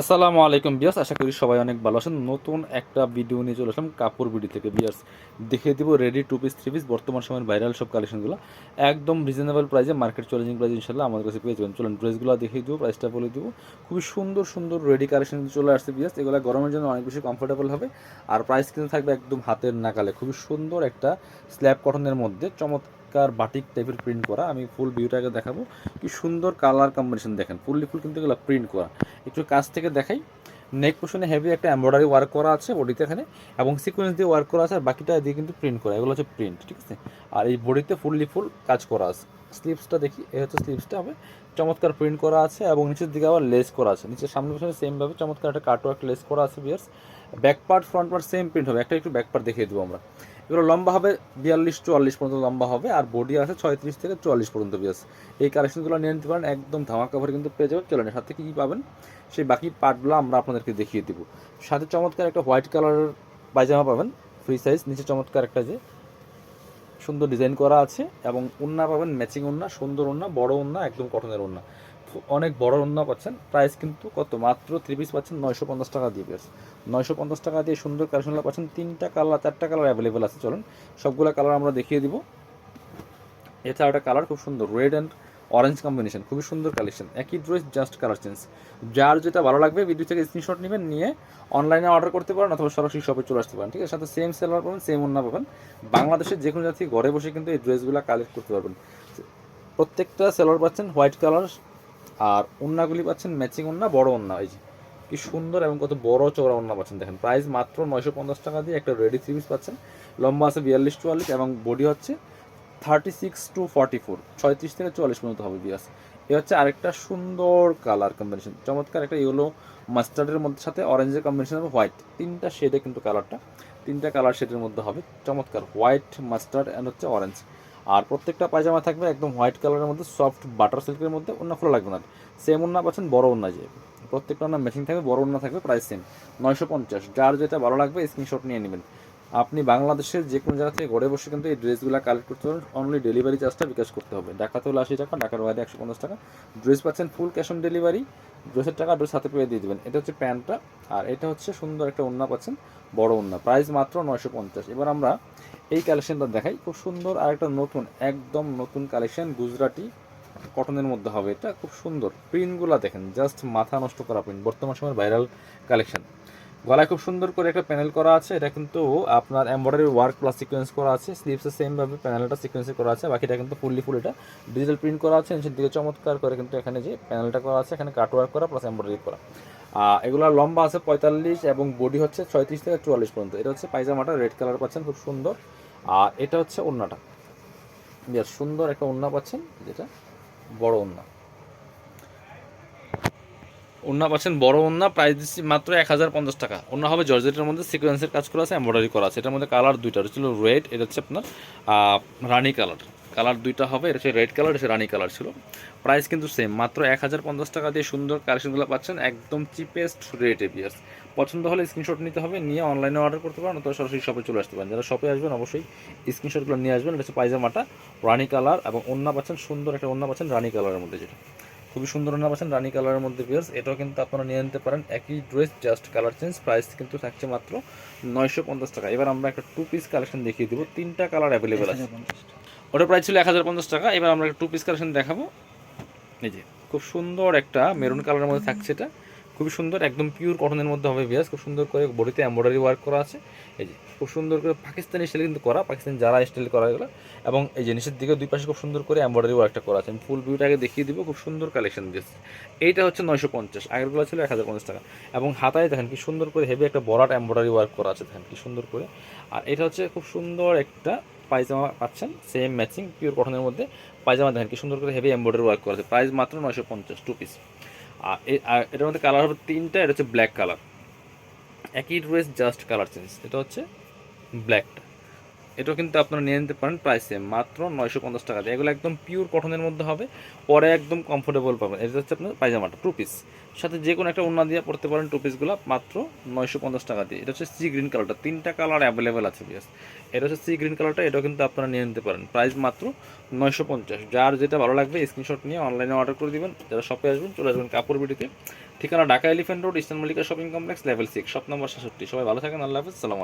আসসালামু আলাইকুম বিয়াস আশা করি সবাই অনেক ভালো আছেন। নতুন একটা ভিডিও নিয়ে চলে আসলাম কাপড় ভিডিও থেকে। বিয়ার্স দেখিয়ে দিব ready two piece three piece বর্তমান সময়ের ভাইরাল সব কালেকশনগুলো একদম রিজনেবল প্রাইসে মার্কেট চ্যালেঞ্জিং প্রাইস ইনশাল্লাহ আমাদের কাছে পেয়ে যাবেন। চলুন ড্রেসগুলো দেখিয়ে দিব প্রাইসটা বলে দিব। খুবই সুন্দর সুন্দর রেডি কালেকশন চলে আসছে বিয়ার্স এগুলো গরমের জন্য অনেক বেশি কমফোর্টেবল হবে। আর প্রাইস কিন্তু থাকবে একদম হাতের নাকালে খুবই সুন্দর একটা স্ল্যাব কটনের মধ্যে। চমৎকার বাটিক টাইপের প্রিন্ট করা। আমি ফুল ভিউটাকে দেখাবো। কি সুন্দর কালার কম্বিনেশন দেখেন। ফুললি ফুল কিন্তু এগুলো প্রিন্ট করা। একটু কাছ থেকে দেখাই। নেক পোশনে হেভি একটা এমব্রয়ডারি ওয়ার্ক করা আছে বডিতে এখানে। এবং সিকোয়েন্স দিয়ে ওয়ার্ক করা আছে আর বাকিটা দিয়ে কিন্তু প্রিন্ট করা। এগুলো হচ্ছে প্রিন্ট ঠিক আছে? আর এই বডিতে ফুললি ফুল কাজ করা আছে। স্লিপসটা দেখি, এই হচ্ছে স্লিপসটা হবে। চমৎকার প্রিন্ট করা আছে এবং নিচের দিকে আবার লেস করা আছে। নিচের সামনে পিছনে সেমভাবে চমৎকার একটা কাটওয়ার্ক লেস করা আছে বিয়ার্স back part front part same print হবে। একটা একটু ব্যাক পার্ট দেখিয়ে দেবো আমরা। এগুলো লম্বা হবে বিয়াল্লিশ, চুয়াল্লিশ পর্যন্ত লম্বা হবে আর বডি আছে ছয়ত্রিশ থেকে চুয়াল্লিশ পর্যন্ত বিয়াস এই কালেকশনগুলো নিয়ে নিতে পারেন, একদম ধামা কাভার কিন্তু পেয়ে যাবেন। চলেন সাথে কী পাবেন? সেই বাকি পার্টগুলো আমরা আপনাদেরকে দেখিয়ে দেবো। সাথে চমৎকার একটা হোয়াইট কালারের পায়জামা পাবেন ফ্রি সাইজ নিচে চমৎকার একটা যে সুন্দর ডিজাইন করা আছে এবং ওন্না পাবেন ম্যাচিং ওন্না সুন্দর ওন্না বড় ওন্না একদম কটনের ওন্না অনেক বড় ওন্না পাচ্ছেন। প্রাইস কিন্তু কত? মাত্র থ্রি পিস পাচ্ছেন নয়শো পঞ্চাশ টাকা দিয়ে পেয়েছে নয়শো পঞ্চাশ টাকা দিয়ে সুন্দর কালেকশনগুলো পাচ্ছেন। তিনটা কালার চারটা কালার অ্যাভেলেবেল আছে। চলুন, সবগুলো কালার আমরা দেখিয়ে দিব। এছাড়া একটা কালার খুব সুন্দর রেড অ্যান্ড অরেঞ্জ কম্বিনেশন খুবই সুন্দর কালেকশন একই ড্রেস জাস্ট কালার চেঞ্জ যার যেটা ভালো লাগবে ভিডিও থেকে স্ক্রিনশট নেবেন, নিয়ে অনলাইনে অর্ডার করতে পারেন অথবা সরাসরি শপে চলে আসতে পারেন, ঠিক আছে? সাথে সেম সেলার পাবেন সেম অন্য পাবেন। বাংলাদেশের যে কোনো জাতি ঘরে বসে কিন্তু এই ড্রেসগুলো কালেক্ট করতে পারবেন। প্রত্যেকটা সেলার পাচ্ছেন হোয়াইট কালার আর ওন্নাগুলি পাচ্ছেন ম্যাচিং ওন্না বড় ওন্না এই যে। কি সুন্দর এবং কত বড় চওড়া ওন্না পাচ্ছেন, দেখেন। প্রাইস মাত্র নয়শো পঞ্চাশ টাকা দিয়ে একটা রেডি পিস পাচ্ছেন। লম্বা আছে বিয়াল্লিশ চুয়াল্লিশ এবং বডি হচ্ছে thirty six to forty four ছয়ত্রিশ থেকে চুয়াল্লিশ পর্যন্ত হবে বিয়াস এ হচ্ছে আরেকটা সুন্দর কালার কম্বিনেশন চমৎকার একটা ইয়েলো মাস্টার্ডের মধ্যে সাথে অরেঞ্জের কম্বিনেশন হবে হোয়াইট তিনটা শেডে কিন্তু কালারটা তিনটা কালার শেডের মধ্যে হবে চমৎকার হোয়াইট মাস্টার্ড অ্যান্ড হচ্ছে অরেঞ্জ আর প্রত্যেকটা পায়জামা থাকবে একদম হোয়াইট কালারের মধ্যে সফট বাটার সিল্কের মধ্যে, অন্য খোলা লাগবে না। সেম অন্য পাচ্ছেন, বড় অন্য যে। প্রত্যেকটা অন্য ম্যাচিং থাকবে, বড় অন্য থাকবে প্রাইস সেম নয়শো পঞ্চাশ, যার যেটা ভালো লাগবে স্ক্রিনশট নিয়ে নেবেন। আপনি বাংলাদেশের যে কোনো জায়গা থেকে ঘরে বসে কিন্তু এই ড্রেসগুলো কালেক্ট করতে পারেন। অনলি ডেলিভারি চার্জটা বিকাশ করতে হবে। ঢাকাতে হলে আশি টাকা, ঢাকার বাইরে একশো পঞ্চাশ টাকা। ড্রেস পাচ্ছেন ফুল ক্যাশ অন ডেলিভারি ড্রেসের টাকা ড্রেস হাতে পেয়ে দিয়ে দেবেন। এটা হচ্ছে প্যান্টটা। আর এটা হচ্ছে সুন্দর একটা ওন্না পাচ্ছেন, বড় ওন্না প্রাইস মাত্র নয়শো পঞ্চাশ। এবার আমরা এই কালেকশনটা দেখাই। খুব সুন্দর আর একটা নতুন, একদম নতুন কালেকশন গুজরাটি কটনের মধ্যে হবে এটা। খুব সুন্দর। প্রিন্টগুলো দেখেন জাস্ট মাথা নষ্ট করা প্রিন্ট বর্তমান সময়ের ভাইরাল কালেকশন গলায় খুব সুন্দর করে একটা প্যানেল করা আছে। এটা কিন্তু আপনার এমব্রয়ডারি ওয়ার্ক প্লাস সিকোয়েন্স করা আছে। স্লিভসে সেমভাবে প্যানেলটা সিকোয়েন্সে করা আছে। বাকিটা কিন্তু ফুললি ফুল এটা। ডিজিটাল প্রিন্ট করা আছে। নিচের দিকে চমৎকার করে কিন্তু এখানে যে প্যানেলটা করা আছে, এখানে কাট ওয়ার্ক করা প্লাস এমব্রয়ডারি করা। এগুলোর লম্বা আছে পঁয়তাল্লিশ এবং বডি হচ্ছে ছয়ত্রিশ থেকে চুয়াল্লিশ পর্যন্ত। এটা হচ্ছে পায়জামাটা রেড কালার পাচ্ছেন, খুব সুন্দর। আর এটা হচ্ছে ওন্নাটা। বেশ সুন্দর একটা ওন্না পাচ্ছেন, যেটা বড় ওন্না। ওন্না পাচ্ছেন, বড় ওন্না প্রাইস দিচ্ছি মাত্র এক হাজার পঞ্চাশ টাকা। ওন্না হবে জর্জেটের মধ্যে সিকোয়েন্সের কাজ করা আছে এমব্রয়ডারি করা আছে। এটার মধ্যে কালার দুইটা ছিল রেড এটা হচ্ছে আপনার রানি কালার কালার দুইটা হবে, এটা হচ্ছে রেড কালার এটা রানি কালার ছিল। প্রাইস কিন্তু সেম মাত্র এক হাজার পঞ্চাশ টাকা দিয়ে সুন্দর কালেকশনগুলো পাচ্ছেন, একদম চিপেস্ট রেটে বিয়ার্স পছন্দ হলে স্ক্রিনশট নিতে হবে, নিয়ে অনলাইনে অর্ডার করতে পারেন, অথবা সরাসরি শপে চলে আসতে পারেন। যারা শপে আসবেন, অবশ্যই স্ক্রিনশটগুলো নিয়ে আসবেন, এটা হচ্ছে পায়জামাটা, রানি কালার এবং ওন্না পাচ্ছেন, সুন্দর একটা ওন্না পাচ্ছেন, রানি কালারের মধ্যে যেটা। খুবই সুন্দর ওন্না পাচ্ছেন, রানি কালারের মধ্যে বিয়ার্স এটাও কিন্তু আপনারা নিয়ে নিতে পারেন। একই dress just colour change price কিন্তু থাকছে মাত্র নয়শো পঞ্চাশ টাকা। এবার আমরা একটা টু পিস কালেকশন দেখিয়ে দেবো। তিনটা কালার অ্যাভেলেবেল আছে। ওটার প্রাইস ছিল এক হাজার পঞ্চাশ টাকা। এবার আমরা একটা টু পিস কালেকশন দেখাবো। এই যে, খুব সুন্দর একটা মেরুন কালারের মধ্যে থাকছে এটা। খুবই সুন্দর, একদম পিওর কটনের মধ্যে হবে বিয়াস খুব সুন্দর করে বডিতে এমব্রয়ডারি ওয়ার্ক করা আছে। এই যে খুব সুন্দর করে পাকিস্তানি স্টাইল কিন্তু করা, পাকিস্তানি যারা স্টাইল করা এগুলো। এবং এই জিনিসের দিকে দুই পাশে খুব সুন্দর করে এমব্রয়ডারি ওয়ার্কটা করা আছে। আমি ফুল ভিউটাকে দেখিয়ে দিব, খুব সুন্দর কালেকশন দিয়েছে। এইটা হচ্ছে নয়শো পঞ্চাশ আগেরগুলো ছিল এক হাজার পঞ্চাশ টাকা। এবং হাতায় দেখেন কি সুন্দর করে হেভি একটা বরাট এমব্রয়ডারি ওয়ার্ক করা আছে, দেখেন কি সুন্দর করে। আর এটা হচ্ছে খুব সুন্দর একটা পায়জামা পাচ্ছেন সেম ম্যাচিং পিওর কটনের মধ্যে। পায়জামা দেখেন কি সুন্দর করে হেভি এমব্রয়ডারি ওয়ার্ক করা আছে। প্রাইস মাত্র নয়শো পঞ্চাশ টু পিস আর এটার মধ্যে কালার হবে তিনটা, এটা হচ্ছে ব্ল্যাক কালার একই ড্রেস জাস্ট কালার চেঞ্জ এটা হচ্ছে ব্ল্যাকটা। এটাও কিন্তু আপনারা নিয়ে নিতে পারেন প্রাইসে মাত্র নয়শো পঞ্চাশ টাকা দিয়ে। এগুলো একদম পিওর কটনের মধ্যে হবে। পরে একদম কমফোর্টেবল পাবেন। এটা হচ্ছে আপনার পায়জামাটা টু পিস সাথে যে কোনো একটা ওনা দিয়ে পড়তে পারেন টু পিসগুলো মাত্র নয়শো পঞ্চাশ টাকা দিয়ে। এটা হচ্ছে সি গ্রিন কালারটা তিনটা কালার অ্যাভেলেবেল আছে বিয়াস এটা হচ্ছে সি গ্রিন কালারটা এটাও কিন্তু আপনারা নিয়ে নিতে পারেন। প্রাইস মাত্র নয়শো পঞ্চাশ। যার যেটা ভালো লাগবে স্ক্রিনশট নিয়ে অনলাইনে অর্ডার করে দেবেন। যারা শপে আসবেন, চলে আসবেন কাপড় বিডিতে ঠিকানা Dhaka Elephant Road Eastern Mallika shopping complex level six shop number সাতষট্টি সবাই ভালো থাকেন। আল্লাহ হাফিজ। সালাম